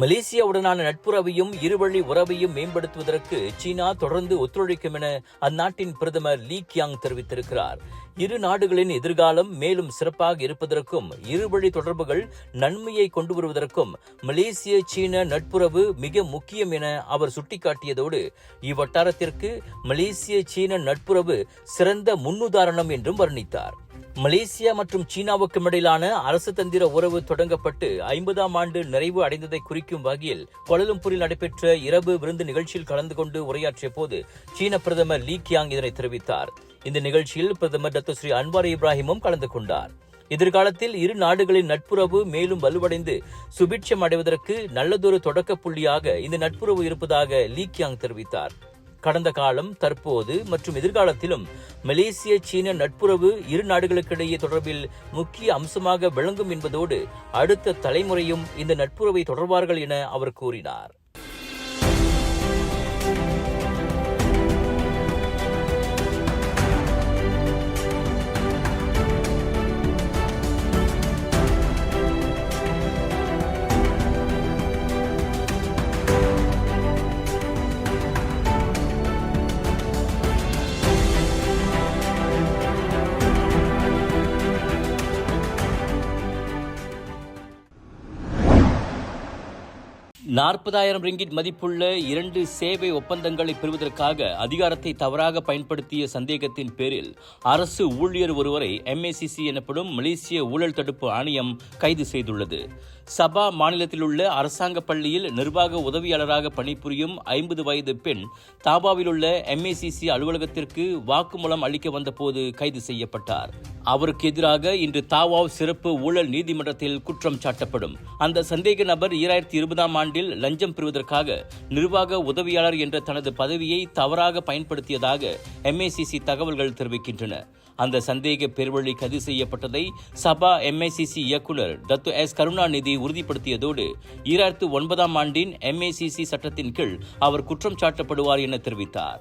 மலேசியாவுடனான நட்புறவையும் இருவழி உறவையும் மேம்படுத்துவதற்கு சீனா தொடர்ந்து ஒத்துழைக்கும் என அந்நாட்டின் பிரதமர் லீ கியாங் தெரிவித்திருக்கிறார். இரு நாடுகளின் எதிர்காலம் மேலும் சிறப்பாக இருப்பதற்கும் இருவழி தொடர்புகள் நன்மையை கொண்டு வருவதற்கும் மலேசிய சீன நட்புறவு மிக முக்கியம் என அவர் சுட்டிக்காட்டியதோடு இவ்வட்டாரத்திற்கு மலேசிய சீன நட்புறவு சிறந்த முன்னுதாரணம் என்றும் வர்ணித்தார். மலேசியா மற்றும் சீனாவுக்கும் இடையிலான அரசு தந்திர உறவு தொடங்கப்பட்டு ஐம்பதாம் ஆண்டு நிறைவு அடைந்ததை குறிக்கும் வகையில் கொலலும்பூரில் நடைபெற்ற இரவு விருந்து நிகழ்ச்சியில் கலந்து கொண்டு உரையாற்றிய போது சீன பிரதமர் லீ கியாங் இதனை தெரிவித்தார். இந்த நிகழ்ச்சியில் பிரதமர் டத்துஸ்ரீ அன்வார் இப்ராஹிமும் கலந்து கொண்டார். எதிர்காலத்தில் இரு நாடுகளின் நட்புறவு மேலும் வலுவடைந்து சுபிட்சம் அடைவதற்கு நல்லதொரு தொடக்க புள்ளியாக இந்த நட்புறவு இருப்பதாக லீ கியாங் தெரிவித்தார். கடந்த காலம் தற்போது மற்றும் எதிர்காலத்திலும் மலேசிய சீன நட்புறவு இரு நாடுகளுக்கிடையே தொடர்பில் முக்கிய அம்சமாக விளங்கும் என்பதோடு அடுத்த தலைமுறையும் இந்த நட்புறவை தொடர்வார்கள் என அவர் கூறினார். நாற்பதாயிரம் ரிங்கிட் மதிப்புள்ள இரண்டு சேவை ஒப்பந்தங்களை பெறுவதற்காக அதிகாரத்தை தவறாக பயன்படுத்திய சந்தேகத்தின் பேரில் அரசு ஊழியர் ஒருவரை எம்ஏசிசி எனப்படும் மலேசிய ஊழல் தடுப்பு ஆணையம் கைது செய்துள்ளது. சபா மாநிலத்தில் உள்ள அரசாங்க பள்ளியில் நிர்வாக உதவியாளராக பணிபுரியும் ஐம்பது வயது பெண் தாபாவில் உள்ள எம்ஏசிசி அலுவலகத்திற்கு வாக்குமூலம் அளிக்க வந்தபோது கைது செய்யப்பட்டார். அவருக்கு எதிராக இன்று தாவாவ் சிறப்பு ஊழல் நீதிமன்றத்தில் குற்றம் சாட்டப்படும். அந்த சந்தேக நபர் ஈராயிரத்தி இருபதாம் ஆண்டில் லஞ்சம் பெறுவதற்காக நிர்வாக உதவியாளர் என்ற தனது பதவியை தவறாக பயன்படுத்தியதாக எம்ஏசிசி தகவல்கள் தெரிவிக்கின்றன. அந்த சந்தேக பெருவழி கைது செய்யப்பட்டதை சபா எம்ஏசிசி இயக்குனர் டத்து எஸ் கருணாநிதி உறுதிப்படுத்தியதோடு ஈராயிரத்து ஒன்பதாம் ஆண்டின் எம்ஏசிசி சட்டத்தின் கீழ் அவர் குற்றம் சாட்டப்படுவார் என தெரிவித்தார்.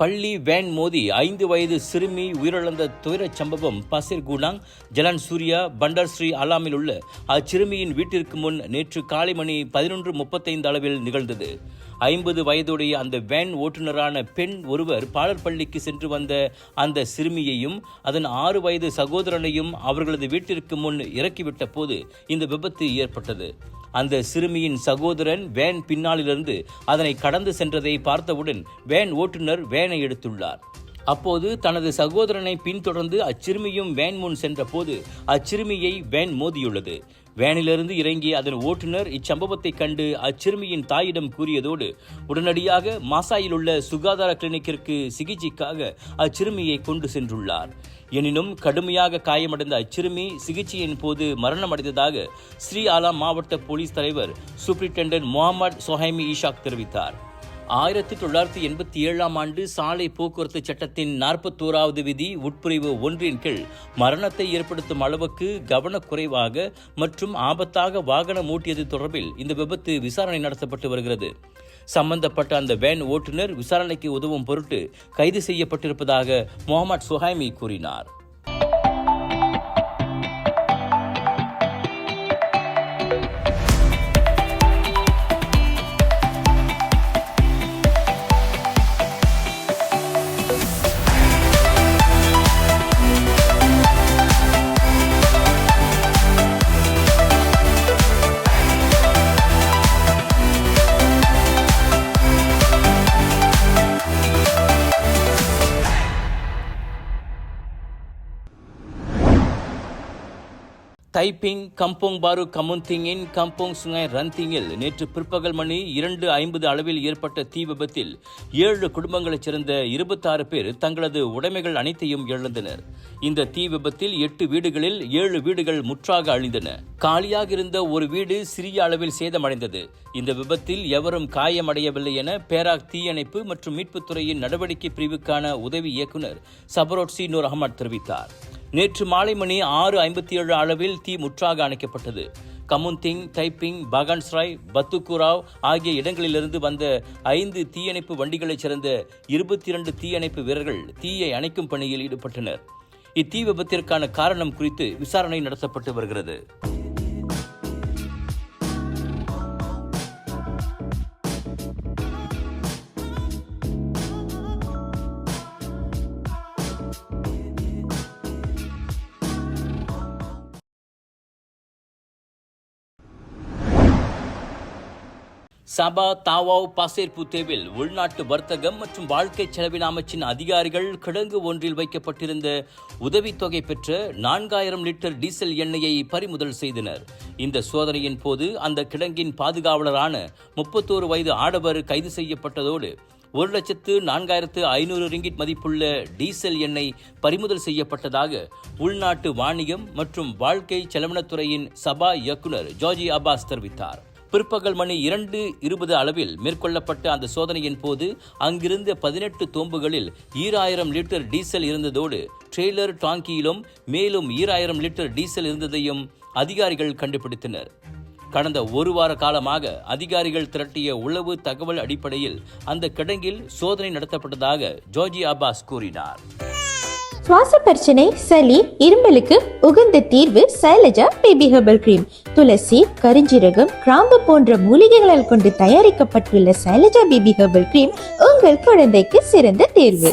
பள்ளி வேன் மோதி ஐந்து வயது சிறுமி உயிரிழந்த துயரச் சம்பவம் Pasir Gudang Jalan Suria Bandar Seri அலாமில் உள்ள அச்சிறுமியின் வீட்டிற்கு முன் நேற்று காலை மணி பதினொன்று முப்பத்தைந்து அளவில் நிகழ்ந்தது. ஐம்பது வயதுடைய அந்த வேன் ஓட்டுநரான பெண் ஒருவர் பாலர் பள்ளிக்கு சென்று வந்த அந்த சிறுமியையும் அதன் ஆறு வயது சகோதரனையும் அவர்களது வீட்டிற்கு முன் இறக்கிவிட்ட போது இந்த விபத்து ஏற்பட்டது. அந்த சிறுமியின் சகோதரன் வேன் பின்னாலிலிருந்து அதனை கடந்து சென்றதை பார்த்தவுடன் வேன் ஓட்டுநர் வேனை எடுத்துள்ளார். அப்போது தனது சகோதரனை பின்தொடர்ந்து அச்சிறுமியும் வேன் முன் சென்றபோது அச்சிறுமியை வேன் மோதியுள்ளது. வேனிலிருந்து இறங்கிய அதன் ஓட்டுநர் இச்சம்பவத்தை கண்டு அச்சிறுமியின் தாயிடம் கூறியதோடு உடனடியாக மாசாயில் உள்ள சுகாதார கிளினிக்கிற்கு சிகிச்சைக்காக அச்சிறுமியை கொண்டு சென்றுள்ளார். எனினும் கடுமையாக காயமடைந்த அச்சிறுமி சிகிச்சையின் போது மரணமடைந்ததாக ஸ்ரீ ஆலா மாவட்ட போலீஸ் தலைவர் சூப்பரிண்டென்டென்ட் முகமது சொஹைமி ஈஷாக் தெரிவித்தார். ஆயிரத்தி தொள்ளாயிரத்தி எண்பத்தி ஏழாம் ஆண்டு சாலை போக்குவரத்து சட்டத்தின் நாற்பத்தோராவது விதி உட்பிரிவு ஒன்றின் கீழ் மரணத்தை ஏற்படுத்தும் அளவுக்கு கவனக்குறைவாக மற்றும் ஆபத்தாக வாகனம் ஓட்டியது தொடர்பில் இந்த விபத்து விசாரணை நடத்தப்பட்டு வருகிறது. சம்பந்தப்பட்ட அந்த வேன் ஓட்டுநர் விசாரணைக்கு உதவும் பொருட்டு கைது செய்யப்பட்டிருப்பதாக முகமது சுஹைமி கூறினார். தைப்பிங் கம்போங் பாரு கமுந்திங்கின் கம்போங் சுங்காய் ரன்திங்கில் நேற்று பிற்பகல் மணி இரண்டு ஐம்பது அளவில் ஏற்பட்ட தீ விபத்தில் ஏழு குடும்பங்களைச் சேர்ந்த இருபத்தாறு பேர் தங்களது உடைமைகள் அனைத்தையும் இழந்தனர். இந்த தீ விபத்தில் எட்டு வீடுகளில் ஏழு வீடுகள் முற்றாக அழிந்தன. காலியாக இருந்த ஒரு வீடு சிறிய அளவில் சேதமடைந்தது. இந்த விபத்தில் எவரும் காயமடையவில்லை என பேராக் தீயணைப்பு மற்றும் மீட்புத்துறையின் நடவடிக்கை பிரிவுக்கான உதவி இயக்குநர் சபரோட்சி நூர் அகமட் தெரிவித்தார். நேற்று மாலை மணி ஆறு ஐம்பத்தி ஏழு அளவில் தீ முற்றாக அணைக்கப்பட்டது. கமுந்திங் தைப்பிங் பகான்ஸ்ராய் பத்துக்குராவ் ஆகிய இடங்களிலிருந்து வந்த ஐந்து தீயணைப்பு வண்டிகளைச் சேர்ந்த இருபத்தி இரண்டு தீயணைப்பு வீரர்கள் தீயை அணைக்கும் பணியில் ஈடுபட்டனர். இத்தீ விபத்திற்கான காரணம் குறித்து விசாரணை நடத்தப்பட்டு வருகிறது. சபா தாவாவ் பாசேர்பு தேவில் உள்நாட்டு வர்த்தகம் மற்றும் வாழ்க்கை செலவின அமைச்சின் அதிகாரிகள் கிடங்கு ஒன்றில் வைக்கப்பட்டிருந்த உதவித்தொகை பெற்ற நான்காயிரம் லிட்டர் டீசல் எண்ணெயை பறிமுதல் செய்தனர். இந்த சோதனையின் போது அந்த கிடங்கின் பாதுகாவலரான முப்பத்தோரு வயது ஆடவர் கைது செய்யப்பட்டதோடு ஒரு லட்சத்து நான்காயிரத்து ஐநூறு ரிங்கிட் மதிப்புள்ள டீசல் எண்ணெய் பறிமுதல் செய்யப்பட்டதாக உள்நாட்டு வாணிகம் மற்றும் வாழ்க்கை செலவினத்துறையின் சபா இயக்குனர் ஜார்ஜி அப்பாஸ் தெரிவித்தார். பிற்பகல் மணி இரண்டு இருபது அளவில் மேற்கொள்ளப்பட்ட அந்த சோதனையின் போது அங்கிருந்த பதினெட்டு தோம்புகளில் ஈராயிரம் லிட்டர் டீசல் இருந்ததோடு ட்ரெய்லர் டாங்கியிலும் மேலும் ஈராயிரம் லிட்டர் டீசல் இருந்ததையும் அதிகாரிகள் கண்டுபிடித்தனர். கடந்த ஒரு வார காலமாக அதிகாரிகள் திரட்டிய உளவு தகவல் அடிப்படையில் அந்த கிடங்கில் சோதனை நடத்தப்பட்டதாக ஜோஜி அப்பாஸ் கூறினார். சுவாச பிரச்சனை சளி இரும்பலுக்கு உகந்த தீர்வு சைலஜா பேபி ஹெர்பல் கிரீம். துளசி கரிஞ்சீரகம் கிராம்பு போன்ற மூலிகைகளால் கொண்டு தயாரிக்கப்பட்டுள்ள சைலஜா பேபி ஹெர்பல் கிரீம் உங்கள் குழந்தைக்கு சிறந்த தேர்வு.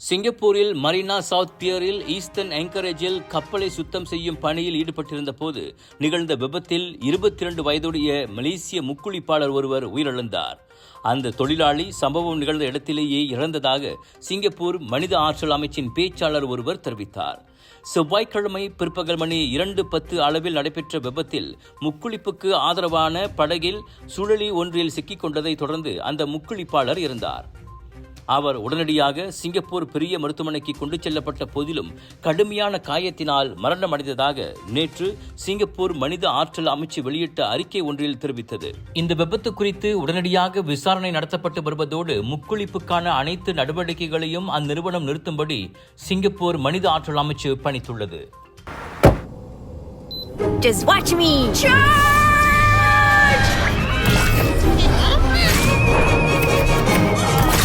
சிங்கப்பூரில் மரீனா சவுத் பியரில் ஈஸ்டர்ன் ஆங்கரேஜில் கப்பலை சுத்தம் செய்யும் பணியில் ஈடுபட்டிருந்த போது நிகழ்ந்த விபத்தில் இருபத்தி இரண்டு வயதுடைய மலேசிய முக்குளிப்பாளர் ஒருவர் உயிரிழந்தார். அந்த தொழிலாளி சம்பவம் நிகழ்ந்த இடத்திலேயே இறந்ததாக சிங்கப்பூர் மனித ஆற்றல் அமைச்சின் பேச்சாளர் ஒருவர் தெரிவித்தார். செவ்வாய்க்கிழமை பிற்பகல் மணி இரண்டு பத்து அளவில் நடைபெற்ற விபத்தில் முக்குளிப்புக்கு ஆதரவான படகில் சுழலி ஒன்றில் சிக்கிக் கொண்டதை தொடர்ந்து அந்த முக்குளிப்பாளர் இருந்தார். அவர் உடனடியாக சிங்கப்பூர் பெரிய மருத்துவமனைக்கு கொண்டு செல்லப்பட்ட போதிலும் கடுமையான காயத்தினால் மரணமடைந்ததாக நேற்று சிங்கப்பூர் மனித ஆற்றல் அமைச்சு வெளியிட்ட அறிக்கை ஒன்றில் தெரிவித்தது இந்த விபத்து குறித்து உடனடியாக விசாரணை நடத்தப்பட்டு வருவதோடு முக்குளிப்புக்கான அனைத்து நடவடிக்கைகளையும் அந்நிறுவனம் நிறுத்தும்படி சிங்கப்பூர் மனித ஆற்றல் அமைச்சு பணித்துள்ளது Just watch me! Charge!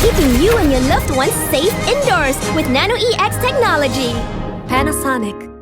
Keeping you and your loved ones safe indoors with Nano EX technology. Panasonic.